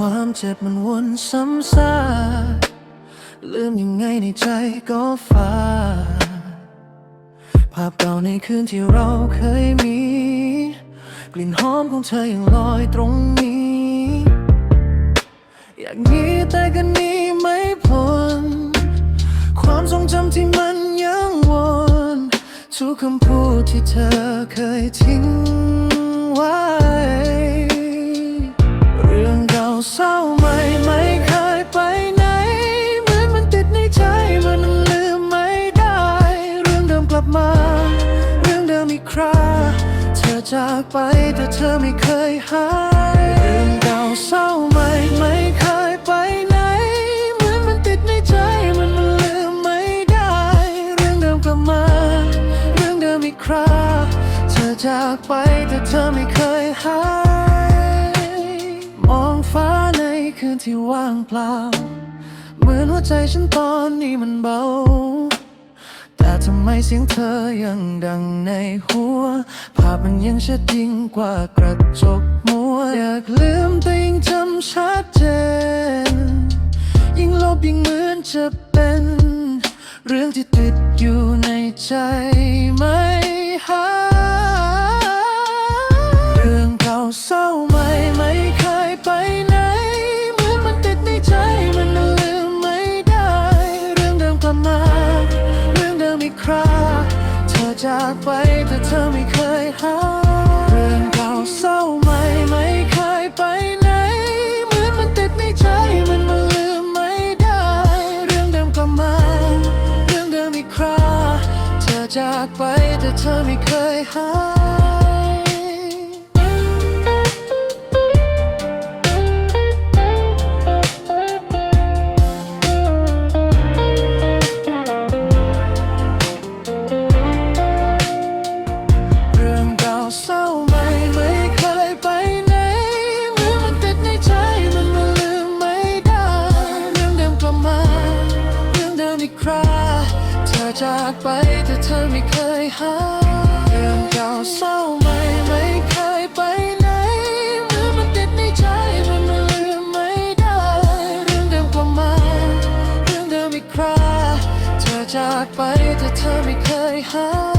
ความเจ็บมันวนซ้ำซากลืมยังไงในใจก็ฟาภาพเก่าในคืนที่เราเคยมี กลิ่นหอมของเธอยังลอยตรงนี้ อยากหนีแต่ก็หนีไม่พ้น ความทรงจำที่มันยังวนทุกคำพูดที่เธอเคยทิ้งไว้ เก่าเศร้าไม่ไม่เคยไปไหน เหมือนมันติดในใจมันลืมไม่ได้ เรื่องเดิมกลับมา เรื่องเดิมอีกคราเธอจากไปแต่เธอไม่เคยหายเรื่องเก่าเศร้าไม่ไม่เคยไปไหน เหมือนมันติดในใจมันลืมไม่ได้ เรื่องเดิมกลับมา เรื่องเดิมอีกคราเธอจากไปแต่เธอไม่เคยหาย คืนที่ว่างเปล่า เหมือนหัวใจฉันตอนนี้มันเบา แต่ทำไมเสียงเธอยังดังในหัว ภาพมันยังชัดยิ่งกว่ากระจกมัว อยากลืมแต่ยิ่งจำชัดเจน ยิ่งลบยิ่งเหมือนจะเป็น เรื่องที่ติดอยู่ในใจไม่หายเรื่องเก่าเศร้าไหมไม่ากไปแต่เธอไม่เคยหาเรื่องเก่าเศร้าใหม่ไม่เคยไปไหน เหมือนมันติดในใจมันมาลืมไม่ได้ เรื่องเดิมกลับมา เรื่องเดิมอีกคราเธอจากไปแต่เธอไม่เคยหาากไปแต่เธอไม่เคยหายเรื่องเก่าเศร้าไม่ไม่เคยไปไหนเมื่อมันติดในใจมันมันลืมไม่ได้ เรื่องเดิมกลับมาเรื่องเดิมอีกคราเธอจากไปแต่เธอไม่เคยหาย